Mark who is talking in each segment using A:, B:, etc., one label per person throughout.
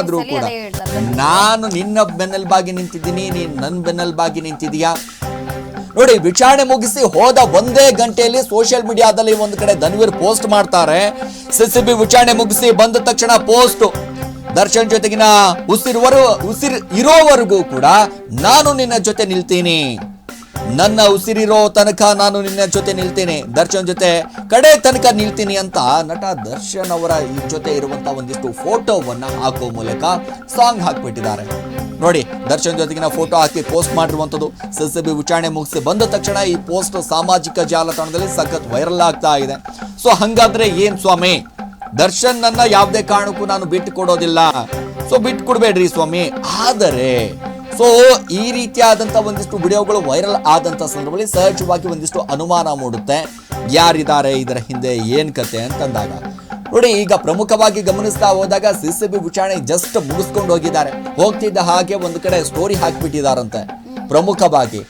A: ಆದ್ರೂ ಕೂಡ. ನಾನು ನಿನ್ನ ಬೆನ್ನೆಲುಬಾಗಿ ನಿಂತಿದ್ದೀನಿ ನೀನ್ ನನ್ನ ಬೆನ್ನೆಲುಬಾಗಿ ನಿಂತಿದೀಯಾ? ನೋಡಿ ವಿಚಾರಣೆ ಮುಗಿಸಿ ಹೋದ ಒಂದೇ ಗಂಟೆಯಲ್ಲಿ ಸೋಷಿಯಲ್ ಮೀಡಿಯಾದಲ್ಲಿ ಒಂದು ಕಡೆ ಧನ್ವೀರ್ ಪೋಸ್ಟ್ ಮಾಡ್ತಾರೆ. ಸಿಸಿಬಿ ವಿಚಾರಣೆ ಮುಗಿಸಿ ಬಂದ ತಕ್ಷಣ ಪೋಸ್ಟ್ ದರ್ಶನ್ ಜೊತೆಗಿನ ಉಸಿರುವರು ಉಸಿರು ಇರೋವರೆಗೂ ಕೂಡ ನಾನು ನಿನ್ನ ಜೊತೆ ನಿಲ್ತೀನಿ. ನನ್ನ ಉಸಿರಿರೋ ತನಕ ನಾನು ನಿನ್ನ ಜೊತೆ ನಿಲ್ತೀನಿ. ದರ್ಶನ್ ಜೊತೆ ಕಡೆ ತನಕ ನಿಲ್ತೀನಿ ಅಂತ ನಟ ದರ್ಶನ್ ಅವರ ಈ ಜೊತೆ ಇರುವಂತ ಒಂದಿಷ್ಟು ಫೋಟೋವನ್ನ ಹಾಕೋ ಮೂಲಕ ಸಾಂಗ್ ಹಾಕ್ಬಿಟ್ಟಿದ್ದಾರೆ. ನೋಡಿ, ದರ್ಶನ್ ಜೊತೆಗಿನ ಫೋಟೋ ಹಾಕಿ ಪೋಸ್ಟ್ ಮಾಡಿರುವಂಥದ್ದು. ಸಿಸಿಬಿ ವಿಚಾರಣೆ ಮುಗಿಸಿ ಬಂದ ತಕ್ಷಣ ಈ ಪೋಸ್ಟ್ ಸಾಮಾಜಿಕ ಜಾಲತಾಣದಲ್ಲಿ ಸಖತ್ ವೈರಲ್ ಆಗ್ತಾ ಇದೆ. ಸೊ, ಹಂಗಾದ್ರೆ ಏನ್ ಸ್ವಾಮಿ? ದರ್ಶನ್ ನನ್ನ ಯಾವುದೇ ಕಾರಣಕ್ಕೂ ನಾನು ಬಿಟ್ಟು ಕೊಡೋದಿಲ್ಲ. ಸೊ, ಬಿಟ್ಟು ಕೊಡ್ಬೇಡ್ರಿ ಸ್ವಾಮಿ. ಆದರೆ ಸೊ ಈ ರೀತಿಯಾದಂತ ಒಂದಿಷ್ಟು ವಿಡಿಯೋಗಳು ವೈರಲ್ ಆದಂತ ಸಂದರ್ಭದಲ್ಲಿ ಸಹಜವಾಗಿ ಒಂದಿಷ್ಟು ಅನುಮಾನ ಮೂಡುತ್ತೆ. ಯಾರಿದ್ದಾರೆ, ಇದರ ಹಿಂದೆ ಏನ್ ಕತೆ ಅಂತಂದಾಗ. ನೋಡಿ, ಈಗ ಪ್ರಮುಖವಾಗಿ ಗಮನಿಸ್ತಾ ಹೋದಾಗ ಸಿಸಿಬಿ ವಿಚಾರಣೆ ಜಸ್ಟ್ ಮುಗಿಸ್ಕೊಂಡು ಹೋಗಿದ್ದಾರೆ. ಹೋಗ್ತಿದ್ದ ಹಾಗೆ ಒಂದು ಕಡೆ ಸ್ಟೋರಿ ಹಾಕಿಬಿಟ್ಟಿದಾರಂತೆ. ಪ್ರಮುಖವಾಗಿ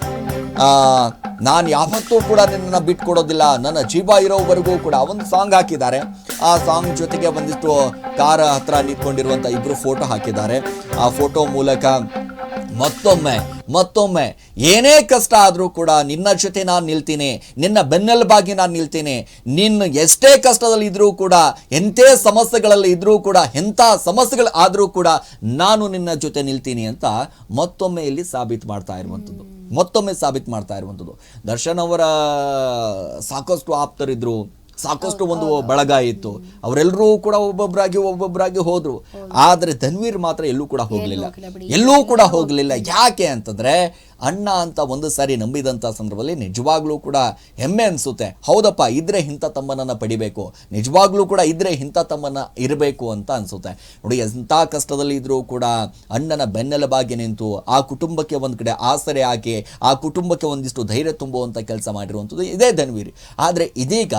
A: ನಾನು ಯಾವತ್ತೂ ಕೂಡ ನಿನ್ನನ್ನ ಬಿಟ್ಕೊಡೋದಿಲ್ಲ. ನನ್ನ ಜೀವ ಇರೋವರೆಗೂ ಕೂಡ ಒಂದು ಸಾಂಗ್ ಹಾಕಿದ್ದಾರೆ. ಆ ಸಾಂಗ್ ಜೊತೆಗೆ ಒಂದಿಷ್ಟು ಕಾರ ಹತ್ರ ನಿಂತ್ಕೊಂಡಿರುವಂತ ಇಬ್ರು ಫೋಟೋ ಹಾಕಿದ್ದಾರೆ. ಆ ಫೋಟೋ ಮೂಲಕ ಮತ್ತೊಮ್ಮೆ ಮತ್ತೊಮ್ಮೆ. ಏನೇ ಕಷ್ಟ ಆದರೂ ಕೂಡ ನಿನ್ನ ಜೊತೆ ನಾನು ನಿಲ್ತೀನಿ, ನಿನ್ನ ಬೆನ್ನೆಲುಬಾಗಿ ನಾನು ನಿಲ್ತೀನಿ. ನಿನ್ನ ಎಷ್ಟೇ ಕಷ್ಟದಲ್ಲಿ ಇದ್ರೂ ಕೂಡ ಎಂಥ ಸಮಸ್ಯೆಗಳಲ್ಲಿ ಇದ್ರೂ ಕೂಡ ಎಂಥ ಸಮಸ್ಯೆಗಳು ಆದರೂ ಕೂಡ ನಾನು ನಿನ್ನ ಜೊತೆ ನಿಲ್ತೀನಿ ಅಂತ ಮತ್ತೊಮ್ಮೆ ಇಲ್ಲಿ ಸಾಬೀತು ಮಾಡ್ತಾ ಇರುವಂಥದ್ದು. ಮತ್ತೊಮ್ಮೆ ಸಾಬೀತು ಮಾಡ್ತಾ ಇರುವಂಥದ್ದು. ದರ್ಶನ್ ಅವರ ಸಾಕಷ್ಟು ಆಪ್ತರಿದ್ರು. ಸಾಕಷ್ಟು ಒಂದು ಬಳಗ ಇತ್ತು. ಅವರೆಲ್ಲರೂ ಕೂಡ ಒಬ್ಬೊಬ್ಬರಾಗಿ ಒಬ್ಬೊಬ್ಬರಾಗಿ ಹೋದ್ರು. ಆದರೆ ಧನ್ವೀರ್ ಮಾತ್ರ ಎಲ್ಲೂ ಕೂಡ ಹೋಗಲಿಲ್ಲ. ಎಲ್ಲೂ ಕೂಡ ಹೋಗಲಿಲ್ಲ. ಯಾಕೆ ಅಂತಂದ್ರೆ ಅಣ್ಣ ಅಂತ ಒಂದು ಸಾರಿ ನಂಬಿದಂಥ ಸಂದರ್ಭದಲ್ಲಿ ನಿಜವಾಗ್ಲೂ ಕೂಡ ಹೆಮ್ಮೆ ಅನಿಸುತ್ತೆ. ಹೌದಪ್ಪ, ಇದ್ರೆ ಇಂಥ ತಮ್ಮನನ್ನು ಪಡಿಬೇಕು. ನಿಜವಾಗ್ಲೂ ಕೂಡ ಇದ್ರೆ ಇಂಥ ತಮ್ಮನ್ನ ಇರಬೇಕು ಅಂತ ಅನಿಸುತ್ತೆ. ನೋಡಿ, ಎಂಥ ಕಷ್ಟದಲ್ಲಿ ಇದ್ರೂ ಕೂಡ ಅಣ್ಣನ ಬೆನ್ನೆಲುಬಾಗಿ ನಿಂತು ಆ ಕುಟುಂಬಕ್ಕೆ ಒಂದು ಕಡೆ ಆಸರೆ ಹಾಕಿ, ಆ ಕುಟುಂಬಕ್ಕೆ ಒಂದಿಷ್ಟು ಧೈರ್ಯ ತುಂಬುವಂಥ ಕೆಲಸ ಮಾಡಿರುವಂಥದ್ದು ಇದೇ ಧನ್ವೀರ್. ಆದರೆ ಇದೀಗ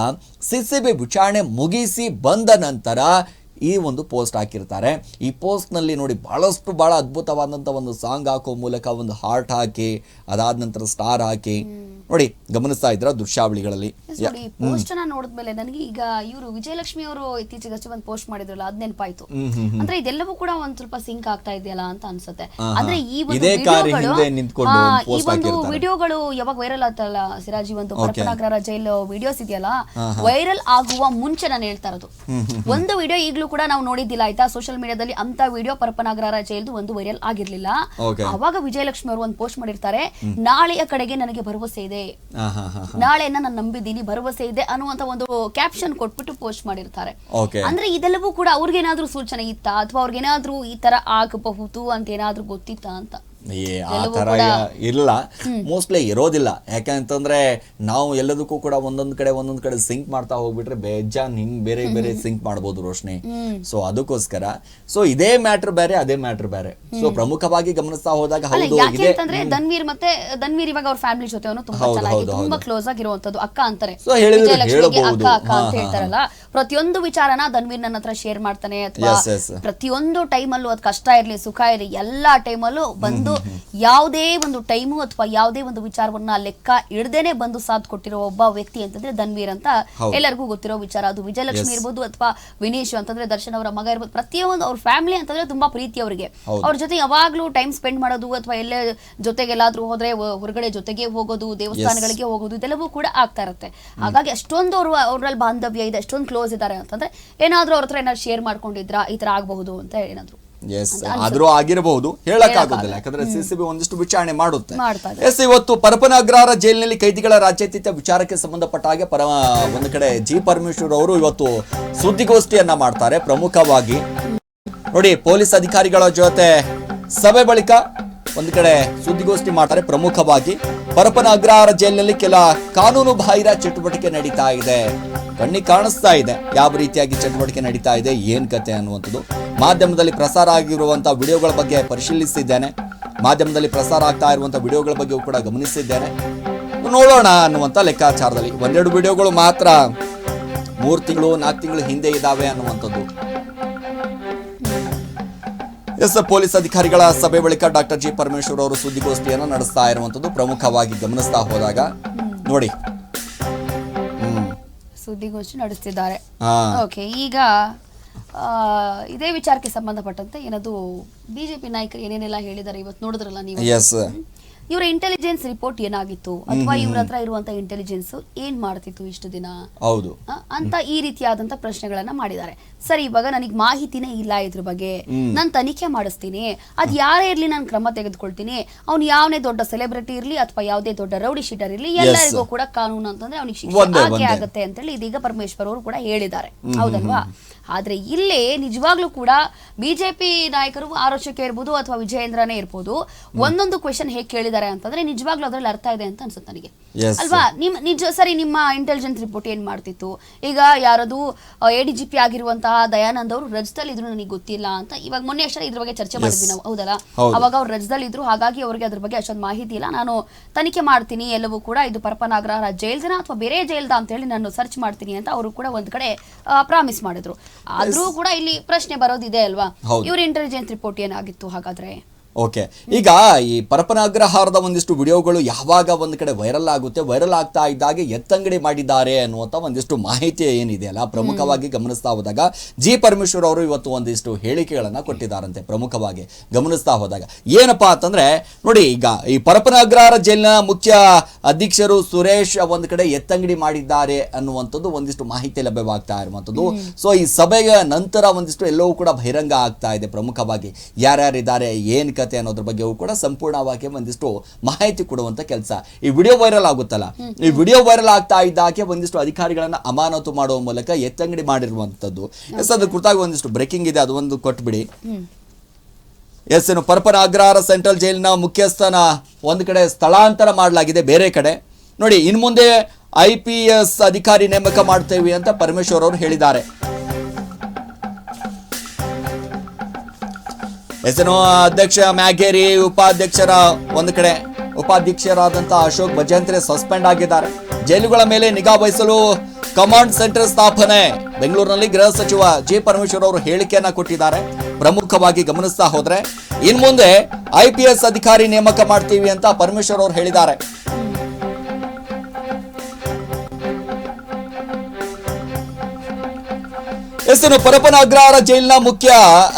A: ಸಿಸಿಬಿ ವಿಚಾರಣೆ ಮುಗಿಸಿ ಬಂದ ನಂತರ ಈ ಒಂದು ಪೋಸ್ಟ್ ಹಾಕಿರ್ತಾರೆ. ಈ ಪೋಸ್ಟ್ನಲ್ಲಿ ನೋಡಿ ಬಹಳಷ್ಟು ಬಹಳ ಅದ್ಭುತವಾದಂಥ ಒಂದು ಸಾಂಗ್ ಹಾಕೋ ಮೂಲಕ ಒಂದು ಹಾರ್ಟ್ ಹಾಕಿ ಅದಾದ ನಂತರ ಸ್ಟಾರ್ ಹಾಕಿ ನೋಡಿ ಗಮನಿಸ್ತಾ ಇದ್ರ ದೃಶ್ಯಾವಳಿಗಳಲ್ಲಿ.
B: ನೋಡಿ ಪೋಸ್ಟ್ ನೋಡಿದ್ಮೇಲೆ ನನಗೆ ಈಗ ಇವರು ವಿಜಯಲಕ್ಷ್ಮಿ ಅವರು ಇತ್ತೀಚೆಗಷ್ಟೇ ಒಂದು ಪೋಸ್ಟ್ ಮಾಡಿದ್ರಲ್ಲ ಅದ್ ನೆನಪಾಯ್ತು. ಅಂದ್ರೆ ಇದೆಲ್ಲವೂ ಕೂಡ ಒಂದ್ ಸ್ವಲ್ಪ ಸಿಂಕ್ ಆಗ್ತಾ ಇದೆಯಲ್ಲ ಅಂತ ಅನ್ಸುತ್ತೆ. ಅಂದ್ರೆ ಈ ಒಂದು ವಿಡಿಯೋಗಳು ಯಾವಾಗ ವೈರಲ್ ಆತಲ್ಲ ಸಿರಾಜಿ ಒಂದು ಜೈಲ್ ವಿಡಿಯೋಸ್ ಇದೆಯಲ್ಲ ವೈರಲ್ ಆಗುವ ಮುಂಚೆ ನಾನು ಹೇಳ್ತಾ ಇರೋದು. ಒಂದು ವಿಡಿಯೋ ಈಗಲೂ ಕೂಡ ನಾವು ನೋಡಿದ್ದಿಲ್ಲ ಆಯ್ತಾ? ಸೋಷಿಯಲ್ ಮೀಡಿಯಾದಲ್ಲಿ ಅಂತ ವಿಡಿಯೋ ಪರಪನಾಗ್ರರ ಜೈಲ್ದು ಒಂದು ವೈರಲ್ ಆಗಿರ್ಲಿಲ್ಲ. ಅವಾಗ ವಿಜಯಲಕ್ಷ್ಮಿ ಅವರು ಒಂದು ಪೋಸ್ಟ್ ಮಾಡಿರ್ತಾರೆ ನಾಳೆಯ ಕಡೆಗೆ ನನಗೆ ಭರವಸೆ ಇದೆ. ನಾಳೆನ ನಾನು ನಂಬಿದ್ದೀನಿ ಭರವಸೆ ಇದೆ ಅನ್ನುವಂತ ಒಂದು ಕ್ಯಾಪ್ಷನ್ ಕೊಟ್ಬಿಟ್ಟು ಪೋಸ್ಟ್ ಮಾಡಿರ್ತಾರೆ. ಅಂದ್ರೆ ಇದೆಲ್ಲವೂ ಕೂಡ ಅವ್ರಿಗೇನಾದ್ರೂ ಸೂಚನೆ ಇತ್ತಾ? ಅಥವಾ ಅವ್ರಿಗೇನಾದ್ರೂ ಈ ತರ ಆಗಬಹುದು ಅಂತ ಏನಾದ್ರೂ ಗೊತ್ತಿತ್ತಾ ಅಂತ?
A: ಏ ಆ ತರ ಇಲ್ಲ. ಮೋಸ್ಟ್ಲಿ ಇರೋದಿಲ್ಲ. ಯಾಕಂತಂದ್ರೆ ನಾವು ಎಲ್ಲದಕ್ಕೂ ಕೂಡ ಒಂದೊಂದ್ ಕಡೆ ಒಂದೊಂದ್ ಕಡೆ ಸಿಂಕ್ ಮಾಡ್ತಾ ಹೋಗ್ಬಿಟ್ರೆ ಬೇಜಾನ್ ಹಿಂಗ್ ಬೇರೆ ಬೇರೆ ಸಿಂಕ್ ಮಾಡ್ಬೋದು ರೋಶ್ನಿ. ಸೊ ಅದಕ್ಕೋಸ್ಕರ. ಸೊ ಇದೇ ಮ್ಯಾಟರ್ ಬೇರೆ ಅದೇ ಮ್ಯಾಟರ್ ಬೇರೆ. ಸೊ ಪ್ರಮುಖವಾಗಿ ಗಮನಿಸ್ತಾ ಹೋದಾಗ ಹೌದು
B: ಯಾಕೆ ಅಂತಂದ್ರೆ ಧನ್ವೀರ್ ಮತ್ತೆ ಧನ್ವೀರ್ ಇವಾಗ ಅವ್ರ ಫ್ಯಾಮಿಲಿ ಜೊತೆ ಅವನು ತುಂಬಾ ಚೆನ್ನಾಗಿ ತುಂಬಾ. ಕ್ಲೋಸ್ ಆಗಿರುವಂತದ್ದು ಅಕ್ಕ ಅಂತಾರೆ. ವಿಜಯಲಕ್ಷ್ಮಿಗೆ ಅಕ್ಕ. ಅಕ್ಕ ಅಂತ ಹೇಳ್ತಾರಲ್ಲ. ಪ್ರತಿಯೊಂದು ವಿಚಾರನ ಧನ್ವೀರ್ ನನ್ನ ಹತ್ರ ಶೇರ್ ಮಾಡ್ತಾನೆ ಅಥವಾ. ಪ್ರತಿಯೊಂದು ಟೈಮಲ್ಲೂ ಅದ್ ಕಷ್ಟ ಇರ್ಲಿ ಸುಖ ಇರ್ಲಿ ಎಲ್ಲಾ ಟೈಮಲ್ಲೂ ಬಂದು ಯಾವುದೇ ಒಂದು ಟೈಮು ಅಥವಾ ಯಾವುದೇ ಒಂದು ವಿಚಾರವನ್ನ ಲೆಕ್ಕ ಇಡದೇನೆ ಬಂದು ಸಾಥ್ ಕೊಟ್ಟಿರೋ ಒಬ್ಬ ವ್ಯಕ್ತಿ ಅಂತಂದ್ರೆ ಧನ್ವೀರ್ ಅಂತ ಎಲ್ಲರಿಗೂ ಗೊತ್ತಿರೋ ವಿಚಾರ. ಅದು ವಿಜಯಲಕ್ಷ್ಮಿ. ಇರ್ಬೋದು ಅಥವಾ ವಿನೀಶ್ ಅಂತಂದ್ರೆ ದರ್ಶನ್ ಅವರ ಮಗ ಇರ್ಬೋದು. ಪ್ರತಿಯೊಂದು ಅವ್ರ ಫ್ಯಾಮಿಲಿ ಅಂತಂದ್ರೆ ತುಂಬಾ ಪ್ರೀತಿ ಅವರಿಗೆ. ಅವ್ರ ಜೊತೆ ಯಾವಾಗ್ಲೂ ಟೈಮ್ ಸ್ಪೆಂಡ್ ಮಾಡೋದು ಅಥವಾ ಎಲ್ಲೇ ಜೊತೆಗೆಲ್ಲಾದ್ರೂ ಹೋದ್ರೆ ಹೊರಗಡೆ ಜೊತೆಗೆ ಹೋಗೋದು ದೇವಸ್ಥಾನಗಳಿಗೆ ಹೋಗೋದು ಇದೆಲ್ಲವೂ ಕೂಡ ಆಗ್ತಾ ಇರುತ್ತೆ. ಹಾಗಾಗಿ ಅಷ್ಟೊಂದು ಅವ್ರ ಅವ್ರಲ್ಲಿ ಬಾಂಧವ್ಯ ಇದೆ ಅಷ್ಟೊಂದು ಕ್ಲೋಸ್ ಇದ್ದಾರೆ ಅಂತಂದ್ರೆ ಏನಾದ್ರೂ ಅವ್ರ ಹತ್ರ ಏನಾದ್ರು ಶೇರ್ ಮಾಡ್ಕೊಂಡಿದ್ರ ಈ ತರ ಆಗಬಹುದು ಅಂತ ಏನಾದ್ರು.
A: ಎಸ್ ಆದ್ರೂ ಆಗಿರಬಹುದು ಹೇಳಕ್ ಆಗೋದಿಲ್ಲ ಯಾಕಂದ್ರೆ ಸಿಸಿಬಿ ಒಂದಿಷ್ಟು ವಿಚಾರಣೆ ಮಾಡುತ್ತೆ. ಎಸ್ ಇವತ್ತು ಪರಪನ ಅಗ್ರಹಾರ ಜೈಲಿನಲ್ಲಿ ಕೈದಿಗಳ ರಾಜ್ಯಾತೀತ ವಿಚಾರಕ್ಕೆ ಸಂಬಂಧಪಟ್ಟ ಹಾಗೆ ಪರ ಒಂದು ಕಡೆ ಜಿ ಪರಮೇಶ್ವರ್ ಅವರು ಇವತ್ತು ಸುದ್ದಿಗೋಷ್ಠಿಯನ್ನ ಮಾಡ್ತಾರೆ ಪ್ರಮುಖವಾಗಿ. ನೋಡಿ ಪೊಲೀಸ್ ಅಧಿಕಾರಿಗಳ ಜೊತೆ ಸಭೆ ಬಳಿಕ ಒಂದು ಕಡೆ ಸುದ್ದಿಗೋಷ್ಠಿ ಮಾಡ್ತಾರೆ ಪ್ರಮುಖವಾಗಿ. ಪರಪನ ಅಗ್ರಹಾರ ಜೈಲಿನಲ್ಲಿ ಕೆಲ ಕಾನೂನು ಬಾಹಿರ ಚಟುವಟಿಕೆ ನಡೀತಾ ಇದೆ. ಕಣ್ಣಿಗೆ ಕಾಣಿಸ್ತಾ ಇದೆ. ಯಾವ ರೀತಿಯಾಗಿ ಚಟುವಟಿಕೆ ನಡೀತಾ ಇದೆ, ಏನ್ ಕತೆ ಅನ್ನುವಂಥದ್ದು. ಮಾಧ್ಯಮದಲ್ಲಿ ಪ್ರಸಾರ ಆಗಿರುವಂತಹ ವಿಡಿಯೋಗಳ ಬಗ್ಗೆ ಪರಿಶೀಲಿಸಿದ್ದೇನೆ. ಮಾಧ್ಯಮದಲ್ಲಿ ಪ್ರಸಾರ ಆಗ್ತಾ ಇರುವಂತಹ ವಿಡಿಯೋಗಳ ಬಗ್ಗೆ ಕೂಡ ಗಮನಿಸಿದ್ದೇನೆ. ನೋಡೋಣ ಅನ್ನುವಂಥ ಲೆಕ್ಕಾಚಾರದಲ್ಲಿ. ಒಂದೆರಡು ವಿಡಿಯೋಗಳು ಮಾತ್ರ ಮೂರು ತಿಂಗಳು, ನಾಲ್ಕು ತಿಂಗಳು ಹಿಂದೆ ಇದ್ದಾವೆ ಅನ್ನುವಂಥದ್ದು. ಎಸ್ ಪೊಲೀಸ್ ಅಧಿಕಾರಿಗಳ ಸಭೆ ಬಳಿಕ ಡಾಕ್ಟರ್ ಜಿ ಪರಮೇಶ್ವರ್ ಅವರು ಸುದ್ದಿಗೋಷ್ಠಿಯನ್ನು ನಡೆಸ್ತಾ ಇರುವಂತದ್ದು ಪ್ರಮುಖವಾಗಿ ಗಮನಿಸ್ತಾ ಹೋದಾಗ. ನೋಡಿ.
B: ಸುದ್ದಿಗೋಷ್ಠಿ ನಡೆಸ್ತಿದ್ದಾರೆ. ಓಕೆ ಈಗ ಇದೇ ವಿಚಾರಕ್ಕೆ ಸಂಬಂಧಪಟ್ಟಂತೆ ಏನದು ಬಿಜೆಪಿ ನಾಯಕರು ಏನೇನೆಲ್ಲ ಹೇಳಿದ್ದಾರೆ ಇವತ್ತು ನೋಡಿದ್ರಲ್ಲ ನೀವು?
A: ಎಸ್
B: ಇವರ ಇಂಟೆಲಿಜೆನ್ಸ್ ರಿಪೋರ್ಟ್ ಏನಾಗಿತ್ತು? ಅಥವಾ ಇವ್ರ ಹತ್ರ ಇರುವಂತ ಇಂಟೆಲಿಜೆನ್ಸ್ ಏನ್ ಮಾಡ್ತಿತ್ತು ಇಷ್ಟು ದಿನ?
A: ಹೌದು.
B: ಅಂತ ಈ ರೀತಿಯಾದಂತ ಪ್ರಶ್ನೆಗಳನ್ನ ಮಾಡಿದ್ದಾರೆ. ಸರಿ ಇವಾಗ ನನಗೆ ಮಾಹಿತಿನೇ ಇಲ್ಲ ಇದ್ರ ಬಗ್ಗೆ. ನಾನು ತನಿಖೆ ಮಾಡಿಸ್ತೀನಿ. ಅದ್ ಯಾರೇ ಇರ್ಲಿ ನಾನು ಕ್ರಮ ತೆಗೆದುಕೊಳ್ತೀನಿ. ಅವ್ನು ಯಾವನೇ ದೊಡ್ಡ ಸೆಲೆಬ್ರಿಟಿ ಇರ್ಲಿ ಅಥವಾ ಯಾವುದೇ ದೊಡ್ಡ ರೌಡಿ ಶೀಟರ್ ಇರ್ಲಿ ಎಲ್ಲರಿಗೂ ಕೂಡ ಕಾನೂನು ಅಂತಂದ್ರೆ ಅವನಿಗೆ ಶಿಕ್ಷೆ ಆಗತ್ತೆ ಅಂತೇಳಿ ಇದೀಗ ಪರಮೇಶ್ವರ್ ಅವರು ಕೂಡ ಹೇಳಿದ್ದಾರೆ. ಹೌದಲ್ವಾ? ಆದ್ರೆ ಇಲ್ಲಿ ನಿಜವಾಗ್ಲೂ ಕೂಡ ಬಿಜೆಪಿ ನಾಯಕರು ಆರೋಚಕ ಇರ್ಬೋದು ಅಥವಾ ವಿಜಯೇಂದ್ರನೇ ಇರ್ಬೋದು ಒಂದೊಂದು ಕ್ವೆಶನ್ ಹೇಗೆ ಕೇಳಿದ್ದಾರೆ ಅಂತಂದ್ರೆ ನಿಜವಾಗ್ಲೂ ಅದ್ರಲ್ಲಿ ಅರ್ಥ ಇದೆ ಅಂತ ಅನ್ಸುತ್ತೆ ನನಗೆ. ಅಲ್ವಾ? ನಿಮ್ ನಿಜ ಸರಿ ನಿಮ್ಮ ಇಂಟೆಲಿಜೆನ್ಸ್ ರಿಪೋರ್ಟ್ ಏನ್ ಮಾಡ್ತಿತ್ತು? ಈಗ ಯಾರದು ಎ ಡಿ ಜಿ ಪಿ ಆಗಿರುವಂತಹ ದಯಾನಂದ್ ಅವರು ರಜದಲ್ಲಿ ಇದ್ರು ನನಗೆ ಗೊತ್ತಿಲ್ಲ ಅಂತ. ಇವಾಗ ಮೊನ್ನೆ ಅಷ್ಟೇ ಇದ್ರ ಬಗ್ಗೆ ಚರ್ಚೆ ಮಾಡಿದ್ವಿ ನಾವು ಹೌದಲ್ಲ?
A: ಹೌದು.
B: ಅವಾಗ ಅವ್ರು ರಜದಲ್ಲಿ ಇದ್ರು ಹಾಗಾಗಿ ಅವ್ರಿಗೆ ಅದ್ರ ಬಗ್ಗೆ ಅಷ್ಟೊಂದು ಮಾಹಿತಿ ಇಲ್ಲ. ನಾನು ತನಿಖೆ ಮಾಡ್ತೀನಿ ಎಲ್ಲವೂ ಕೂಡ ಇದು ಪರಪನಾಗ್ರಹ ಜೈಲ್ದನ ಅಥವಾ ಬೇರೆ ಜೈಲ್ದ ಅಂತ ಹೇಳಿ ನಾನು ಸರ್ಚ್ ಮಾಡ್ತೀನಿ ಅಂತ ಅವರು ಕೂಡ ಒಂದ್ ಕಡೆ ಪ್ರಾಮಿಸ್ ಮಾಡಿದ್ರು. ಆದ್ರೂ ಕೂಡ ಇಲ್ಲಿ ಪ್ರಶ್ನೆ ಬರೋದಿದೆ ಅಲ್ವಾ. ಇವ್ರ ಇಂಟೆಲಿಜೆನ್ಸ್ ರಿಪೋರ್ಟ್ ಏನಾಗಿತ್ತು ಹಾಗಾದ್ರೆ?
A: ಓಕೆ ಈಗ ಈ ಪರಪನ ಅಗ್ರಹಾರದ ಒಂದಿಷ್ಟು ವಿಡಿಯೋಗಳು ಯಾವಾಗ ಒಂದು ಕಡೆ ವೈರಲ್ ಆಗುತ್ತೆ ವೈರಲ್ ಆಗ್ತಾ ಇದ್ದಾಗ ಎತ್ತಂಗಡಿ ಮಾಡಿದ್ದಾರೆ ಅನ್ನುವಂಥ ಒಂದಿಷ್ಟು ಮಾಹಿತಿ ಏನಿದೆ ಅಲ್ಲ ಪ್ರಮುಖವಾಗಿ ಗಮನಿಸ್ತಾ ಹೋದಾಗ ಜಿ ಪರಮೇಶ್ವರ್ ಅವರು ಇವತ್ತು ಒಂದಿಷ್ಟು ಹೇಳಿಕೆಗಳನ್ನ ಕೊಟ್ಟಿದ್ದಾರಂತೆ ಪ್ರಮುಖವಾಗಿ ಗಮನಿಸ್ತಾ ಹೋದಾಗ. ಏನಪ್ಪಾ ಅಂತಂದ್ರೆ ನೋಡಿ ಈಗ ಈ ಪರಪನಾಗ್ರಹಾರ ಜೈಲಿನ ಮುಖ್ಯ ಅಧ್ಯಕ್ಷರು ಸುರೇಶ್ ಒಂದು ಕಡೆ ಎತ್ತಂಗಡಿ ಮಾಡಿದ್ದಾರೆ ಅನ್ನುವಂಥದ್ದು ಒಂದಿಷ್ಟು ಮಾಹಿತಿ ಲಭ್ಯವಾಗ್ತಾ ಇರುವಂಥದ್ದು. ಸೊ ಈ ಸಭೆಯ ನಂತರ ಒಂದಿಷ್ಟು ಎಲ್ಲವೂ ಕೂಡ ಬಹಿರಂಗ ಆಗ್ತಾ ಇದೆ ಪ್ರಮುಖವಾಗಿ. ಯಾರ್ಯಾರಿದ್ದಾರೆ ಏನ್ ಕತೆ ಅನ್ನೋದ್ರ ಬಗ್ಗೆಯೂ ಕೂಡ ಸಂಪೂರ್ಣವಾಗಿ ಒಂದಿಷ್ಟು ಮಾಹಿತಿ ಕೊಡುವಂತ ಕೆಲಸ. ಈ ವಿಡಿಯೋ ವೈರಲ್ ಆಗುತ್ತಲ್ಲ? ಈ ವಿಡಿಯೋ ವೈರಲ್ ಆಗ್ತಾ ಇದ್ದಾಕೆ ಒಂದಿಷ್ಟು ಅಧಿಕಾರಿಗಳನ್ನ ಅಮಾನತು ಮಾಡುವ ಮೂಲಕ ಎತ್ತಂಗಡಿ ಮಾಡಿರುವಂತದ್ದು. ಎಸ್ ಅದ್ರ ಕುರಿತಾಗಿ ಒಂದಿಷ್ಟು ಬ್ರೇಕಿಂಗ್ ಇದೆ, ಅದು ಒಂದು ಕೊಟ್ಬಿಡಿ. ಎಸ್ ಏನು ಪರಪನ ಅಗ್ರಹಾರ ಸೆಂಟ್ರಲ್ ಜೈಲಿನ ಮುಖ್ಯಸ್ಥನ ಒಂದು ಕಡೆ ಸ್ಥಳಾಂತರ ಮಾಡಲಾಗಿದೆ ಬೇರೆ ಕಡೆ. ನೋಡಿ ಇನ್ನು ಮುಂದೆ ಐ ಪಿ ಎಸ್ ಅಧಿಕಾರಿ ನೇಮಕ ಮಾಡ್ತೇವೆ ಅಂತ ಪರಮೇಶ್ವರ್ ಅವರು ಹೇಳಿದ್ದಾರೆ. ಎಸ್ ಏನು ಅಧ್ಯಕ್ಷ ಮ್ಯಾಗೇರಿ, ಉಪಾಧ್ಯಕ್ಷರ ಒಂದು ಕಡೆ ಉಪಾಧ್ಯಕ್ಷರಾದಂತಹ ಅಶೋಕ್ ಭಜಂತ್ರಿ ಸಸ್ಪೆಂಡ್ ಆಗಿದ್ದಾರೆ. ಜೈಲುಗಳ ಮೇಲೆ ನಿಗಾ ವಹಿಸಲು ಕಮಾಂಡ್ ಸೆಂಟರ್ ಸ್ಥಾಪನೆ. ಬೆಂಗಳೂರಿನಲ್ಲಿ ಗೃಹ ಸಚಿವ ಜಿ ಪರಮೇಶ್ವರ್ ಅವರು ಹೇಳಿಕೆಯನ್ನ ಕೊಟ್ಟಿದ್ದಾರೆ. ಪ್ರಮುಖವಾಗಿ ಗಮನಿಸ್ತಾ ಹೋದ್ರೆ ಇನ್ ಮುಂದೆ ಐ ಪಿ ಎಸ್ ಅಧಿಕಾರಿ ನೇಮಕ ಮಾಡ್ತೀವಿ ಅಂತ ಪರಮೇಶ್ವರ್ ಅವರು ಹೇಳಿದ್ದಾರೆ. ಎಸ್ನು ಪರಪನ ಅಗ್ರಹಾರ ಜೈಲಿನ ಮುಖ್ಯ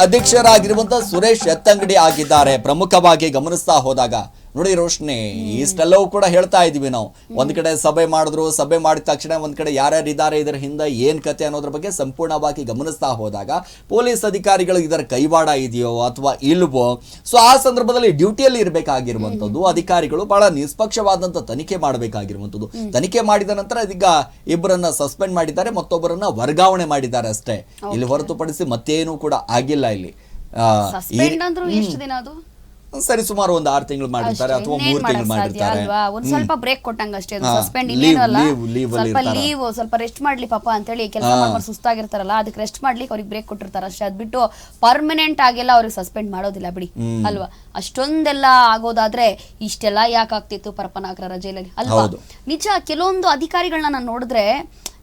A: ಅಧ್ಯಕ್ಷರಾಗಿರುವಂತಹ ಸುರೇಶ್ ಎತ್ತಂಗಡಿ ಆಗಿದ್ದಾರೆ. ಪ್ರಮುಖವಾಗಿ ಗಮನಿಸ್ತಾ ಹೋದಾಗ ನೋಡಿ ರೋಷ್ಣಿ ಇಷ್ಟೆಲ್ಲವೂ ಕೂಡ ಹೇಳ್ತಾ ಇದೀವಿ ನಾವು. ಒಂದ್ ಕಡೆ ಸಭೆ ಮಾಡಿದ್ರು ಸಭೆ ಮಾಡಿದ ತಕ್ಷಣ ಒಂದ್ ಕಡೆ ಯಾರ್ಯಾರು ಇದ್ದಾರೆ ಇದರ ಹಿಂದೆ ಏನ್ ಕತೆ ಅನ್ನೋದ್ರ ಬಗ್ಗೆ ಸಂಪೂರ್ಣವಾಗಿ ಗಮನಿಸ್ತಾ ಹೋದಾಗ ಪೊಲೀಸ್ ಅಧಿಕಾರಿಗಳು ಇದರ ಕೈವಾಡ ಇದೆಯೋ ಅಥವಾ ಇಲ್ವೋ ಸೊ ಆ ಸಂದರ್ಭದಲ್ಲಿ ಡ್ಯೂಟಿಯಲ್ಲಿ ಇರಬೇಕಾಗಿರುವಂತದ್ದು ಅಧಿಕಾರಿಗಳು ಬಹಳ ನಿಷ್ಪಕ್ಷವಾದಂತ ತನಿಖೆ ಮಾಡಬೇಕಾಗಿರುವಂತದ್ದು ತನಿಖೆ ಮಾಡಿದ ನಂತರ ಇದೀಗ ಇಬ್ಬರನ್ನ ಸಸ್ಪೆಂಡ್ ಮಾಡಿದ್ದಾರೆ ಮತ್ತೊಬ್ಬರನ್ನ ವರ್ಗಾವಣೆ ಮಾಡಿದ್ದಾರೆ ಅಷ್ಟೇ. ಇಲ್ಲಿ ಹೊರತುಪಡಿಸಿ ಮತ್ತೇನೂ ಕೂಡ ಆಗಿಲ್ಲ ಇಲ್ಲಿ.
B: ಸಸ್ಪೆಂಡ್ ಅಂದ್ರು ಎಷ್ಟು ದಿನ ಅದು?
A: ಸರಿ ಸುಮಾರು ಒಂದು ಆರು ತಿಂಗಳು ಮಾಡಿರ್ತಾರೆ ಅಥವಾ ಮೂರು ತಿಂಗಳು ಮಾಡಿರ್ತಾರೆ.
B: ಒಂದ್ ಸ್ವಲ್ಪ ಬ್ರೇಕ್ ಕೊಟ್ಟಂಗ ಅಷ್ಟೇ ಸಸ್ಪೆಂಡ್
A: leave-
B: ಇನ್ನೇನು ಅಲ್ಲ?
A: leave- leave ಅಲ್ಲಿ
B: ಸ್ವಲ್ಪ ಲೀವ್ ಸ್ವಲ್ಪ ರೆಸ್ಟ್ ಮಾಡ್ಲಿ ಪಾಪ ಅಂತೇಳಿ ಕೆಲಸ ಮಾಡ್ಕೊಂಡು ಸುಸ್ತಾಗಿರ್ತಾರಲ್ಲ ಅದಕ್ಕೆ ರೆಸ್ಟ್ ಮಾಡ್ಲಿಕ್ಕೆ ಅವ್ರಿಗೆ ಬ್ರೇಕ್ ಕೊಟ್ಟಿರ್ತಾರೆ ಅಷ್ಟೇ. ಅದ್ಬಿಟ್ಟು ಪರ್ಮನೆಂಟ್ ಆಗೆಲ್ಲ ಅವ್ರಿಗೆ ಸಸ್ಪೆಂಡ್ ಮಾಡೋದಿಲ್ಲ ಬಿಡಿ ಅಲ್ವಾ? ಅಷ್ಟೊಂದೆಲ್ಲ ಆಗೋದಾದ್ರೆ ಇಷ್ಟೆಲ್ಲ ಯಾಕೆ ಆಗ್ತಿತ್ತು ಪರಪನಾಗ್ರರ ಜೈಲಲ್ಲಿ? ಅಲ್ವಾ? ನಿಜ ಕೆಲವೊಂದು ಅಧಿಕಾರಿಗಳನ್ನ ನಾನು ನೋಡಿದ್ರೆ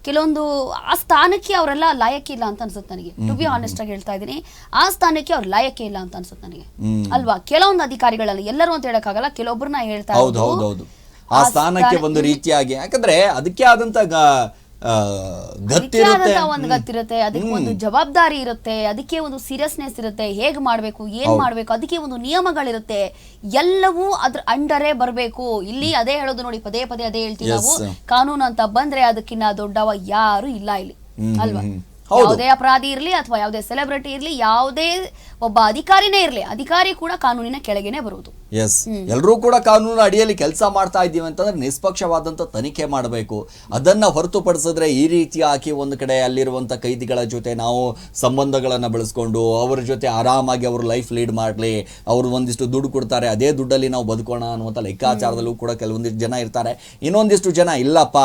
B: ಕೆಲವೊಂದು ಆ ಸ್ಥಾನಕ್ಕೆ ಅವರೆಲ್ಲ ಲಾಯಕ್ಕೆ ಇಲ್ಲ ಅಂತ ಅನ್ಸುತ್ತೆ ನನಗೆ. ಟು ಬಿ ಆನೆಸ್ಟ್ ಆಗಿ ಹೇಳ್ತಾ ಇದ್ದೀನಿ ಆ ಸ್ಥಾನಕ್ಕೆ ಅವ್ರ ಲಾಯಕ್ಕೆ ಇಲ್ಲ ಅಂತ ಅನ್ಸುತ್ತೆ ನನಗೆ. ಅಲ್ವಾ? ಕೆಲವೊಂದು ಅಧಿಕಾರಿಗಳಲ್ಲಿ ಎಲ್ಲರೂ ಅಂತ ಹೇಳಕ್ಕಾಗಲ್ಲ ಕೆಲವೊಬ್ಬರನ್ನ ಹೇಳ್ತಾ
A: ಹೌದು. ಹೌದು ಹೌದು. ಆ ಸ್ಥಾನಕ್ಕೆ ಒಂದು ರೀತಿಯಾಗಿ ಯಾಕಂದ್ರೆ ಅದಕ್ಕೆ ಆದಂತ ಗತ್ತಿರುತ್ತೆ.
B: ಒಂದು ಗತ್ತಿರುತ್ತೆ ಅದಕ್ಕೆ ಒಂದು ಜವಾಬ್ದಾರಿ ಇರುತ್ತೆ ಅದಕ್ಕೆ ಒಂದು ಸೀರಿಯಸ್ನೆಸ್ ಇರುತ್ತೆ ಹೇಗ್ ಮಾಡ್ಬೇಕು ಏನ್ ಮಾಡ್ಬೇಕು ಅದಕ್ಕೆ ಒಂದು ನಿಯಮಗಳಿರುತ್ತೆ ಎಲ್ಲವೂ ಅದ್ರ ಅಂಡರೇ ಬರಬೇಕು. ಇಲ್ಲಿ ಅದೇ ಹೇಳೋದು ನೋಡಿ ಪದೇ ಪದೇ ಅದೇ ಹೇಳ್ತೀವಿ ನಾವು ಕಾನೂನು ಅಂತ ಬಂದ್ರೆ ಅದಕ್ಕಿನ್ನ ದೊಡ್ಡವ ಯಾರು ಇಲ್ಲ ಇಲ್ಲಿ ಅಲ್ವಾ. ಯಾವುದೇ ಅಪರಾಧಿ ಇರ್ಲಿ ಅಥವಾ ಯಾವುದೇ ಸೆಲೆಬ್ರಿಟಿ ಇರ್ಲಿ ಯಾವುದೇ ಒಬ್ಬ ಅಧಿಕಾರಿನೇ ಇರ್ಲಿ ಅಧಿಕಾರಿ ಕೂಡ ಕಾನೂನಿನ ಕೆಳಗೆನೆ ಬರುವುದು
A: ಎಸ್ ಎಲ್ಲರೂ ಕೂಡ ಕಾನೂನು ಅಡಿಯಲ್ಲಿ ಕೆಲಸ ಮಾಡ್ತಾ ಇದ್ದೀವಿ ಅಂತಂದ್ರೆ ನಿಷ್ಪಕ್ಷವಾದಂಥ ತನಿಖೆ ಮಾಡಬೇಕು. ಅದನ್ನ ಹೊರತುಪಡಿಸಿದ್ರೆ ಈ ರೀತಿ ಹಾಕಿ ಒಂದು ಕಡೆ ಅಲ್ಲಿರುವಂತ ಕೈದಿಗಳ ಜೊತೆ ನಾವು ಸಂಬಂಧಗಳನ್ನ ಬೆಳೆಸ್ಕೊಂಡು ಅವ್ರ ಜೊತೆ ಆರಾಮಾಗಿ ಅವ್ರ ಲೈಫ್ ಲೀಡ್ ಮಾಡ್ಲಿ ಅವ್ರು ಒಂದಿಷ್ಟು ದುಡ್ಡು ಕೊಡ್ತಾರೆ ಅದೇ ದುಡ್ಡಲ್ಲಿ ನಾವು ಬದುಕೋಣ ಅನ್ನುವಂಥ ಲೆಕ್ಕಾಚಾರದಲ್ಲೂ ಕೂಡ ಕೆಲವೊಂದಿಷ್ಟು ಜನ ಇರ್ತಾರೆ. ಇನ್ನೊಂದಿಷ್ಟು ಜನ ಇಲ್ಲಪ್ಪ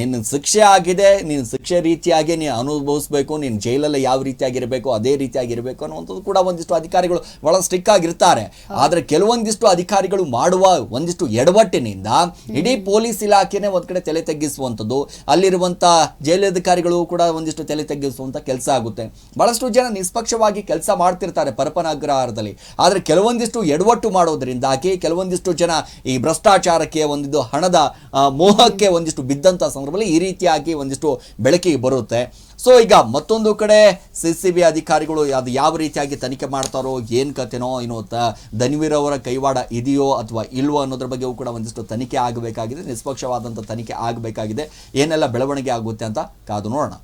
A: ನಿನ್ನ ಶಿಕ್ಷೆ ಆಗಿದೆ ನಿನ್ನ ಶಿಕ್ಷೆ ರೀತಿಯಾಗಿ ನೀನು ಅನುಭವಿಸ್ಬೇಕು ನಿನ್ನ ಜೈಲಲ್ಲಿ ಯಾವ ರೀತಿಯಾಗಿರಬೇಕು ಅದೇ ರೀತಿಯಾಗಿರಬೇಕು ಅನ್ನುವಂಥದ್ದು ಕೂಡ ಒಂದಿಷ್ಟು ಅಧಿಕಾರಿಗಳು ಬಹಳ ಸ್ಟ್ರಿಕ್ ಆಗಿರ್ತಾರೆ. ಆದರೆ ಕೆಲವೊಂದಿಷ್ಟು ಅಧಿಕಾರಿಗಳು ಮಾಡುವ ಒಂದಿಷ್ಟು ಎಡವಟ್ಟಿನಿಂದ ಇಡೀ ಪೊಲೀಸ್ ಇಲಾಖೆನೇ ಒಂದು ಕಡೆ ತಲೆ ತಗ್ಗಿಸುವಂಥದ್ದು. ಜೈಲು ಜೈಲಧಿಕಾರಿಗಳು ಕೂಡ ಒಂದಿಷ್ಟು ತಲೆ ತಗ್ಗಿಸುವಂತ ಕೆಲಸ ಆಗುತ್ತೆ. ಬಹಳಷ್ಟು ಜನ ನಿಷ್ಪಕ್ಷವಾಗಿ ಕೆಲಸ ಮಾಡ್ತಿರ್ತಾರೆ ಪರಪನ ಆದರೆ ಆದ್ರೆ ಕೆಲವೊಂದಿಷ್ಟು ಎಡವಟ್ಟು ಮಾಡೋದರಿಂದಾಗಿ ಕೆಲವೊಂದಿಷ್ಟು ಜನ ಈ ಭ್ರಷ್ಟಾಚಾರಕ್ಕೆ ಒಂದಿದ್ದು ಹಣದ ಮೋಹಕ್ಕೆ ಒಂದಿಷ್ಟು ಬಿದ್ದಂತ ಸಂದರ್ಭದಲ್ಲಿ ಈ ರೀತಿಯಾಗಿ ಒಂದಿಷ್ಟು ಬೆಳಕಿಗೆ ಬರುತ್ತೆ. ಸೊ ಈಗ ಮತ್ತೊಂದು ಕಡೆ ಸಿ ಸಿ ಬಿ ಅಧಿಕಾರಿಗಳು ಅದು ಯಾವ ರೀತಿಯಾಗಿ ತನಿಖೆ ಮಾಡ್ತಾರೋ, ಏನು ಕಥೆನೋ ಏನೋ ಧನ್ವೀರ್ ಅವರ ಕೈವಾಡ ಇದೆಯೋ ಅಥವಾ ಇಲ್ವೋ ಅನ್ನೋದ್ರ ಬಗ್ಗೆಯೂ ಕೂಡ ಒಂದಿಷ್ಟು ತನಿಖೆ ಆಗಬೇಕಾಗಿದೆ ನಿಷ್ಪಕ್ಷವಾದಂಥ ತನಿಖೆ ಆಗಬೇಕಾಗಿದೆ, ಏನೆಲ್ಲ ಬೆಳವಣಿಗೆ ಆಗುತ್ತೆ ಅಂತ ಕಾದು ನೋಡೋಣ.